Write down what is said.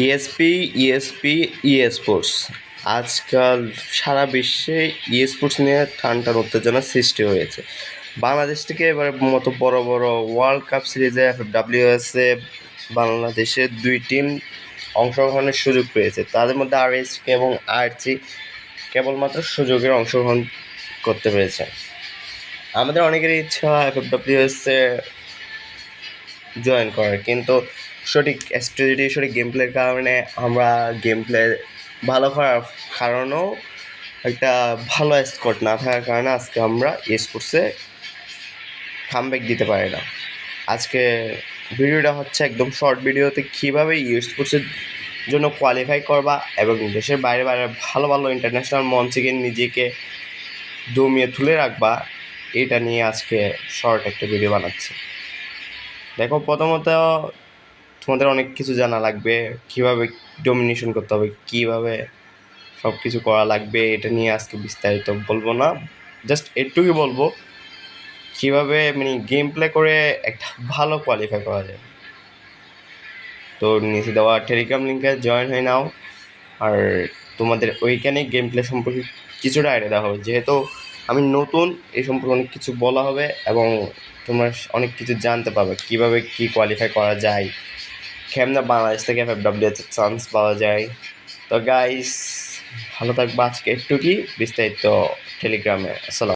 ESP ESP ই sports আজকাল সারা বিশ্বে ই sports নিয়ে টান উত্তেজনার সৃষ্টি হয়েছে। বাংলাদেশ থেকে এবার মতো বড় বড় ওয়ার্ল্ড কাপ সিরিজে ডাব্লিউএসএ বাংলাদেশের দুই টিম অংশগ্রহণের সুযোগ পেয়েছে। তাদের মধ্যে আর এস এবং আরসি কেবলমাত্র সুযোগের অংশগ্রহণ করতে পেরেছে। আমাদের অনেকেরই ইচ্ছা এফ ডাব্লিউএসএ জয়েন করার, কিন্তু সঠিক স্ট্র্যাটেজি সঠিক গেম প্লের কারণে আমরা গেম প্লে ভালো করার কারণেও একটা ভালো স্কোর না থাকার কারণে আজকে আমরা স্পোর্টসে কামব্যাক দিতে পারি না। আজকে ভিডিওটা হচ্ছে একদম শর্ট ভিডিওতে কীভাবে স্পোর্টসের জন্য কোয়ালিফাই করবা এবং দেশের বাইরে বাইরে ভালো ভালো ইন্টারন্যাশনাল মঞ্চে গিয়ে নিজেকে দমিয়ে তুলে রাখবা, এটা নিয়ে আজকে শর্ট একটা ভিডিও বানাচ্ছি। দেখো, প্রথমত তোমাদের অনেক কিছু জানা লাগবে। কীভাবে ডমিনেশন করতে হবে, কীভাবে সব কিছু করা লাগবে, এটা নিয়ে আজকে বিস্তারিত বলব না। জাস্ট এটুকুই বলব, কীভাবে মানে গেম প্লে করে একটা ভালো কোয়ালিফাই করা যায়। তো নিচে দেওয়া টেলিগ্রাম লিঙ্কে জয়েন হয়ে নাও। আর তোমাদের ওইখানে গেম প্লে সম্পর্কে কিছুটা আইডিয়া দেওয়া হবে। যেহেতু আমি নতুন, এই সম্পর্কে অনেক কিছু বলা হবে এবং তোমরা অনেক কিছু জানতে পারবে। কীভাবে কী কোয়ালিফাই করা যায় কেমনে বাংলাদেশ থেকে এফ চান্স পাওয়া যায়? তো গাইস ভালো থাকব আজকে একটু কি? বিস্তারিত টেলিগ্রামে আসসালাম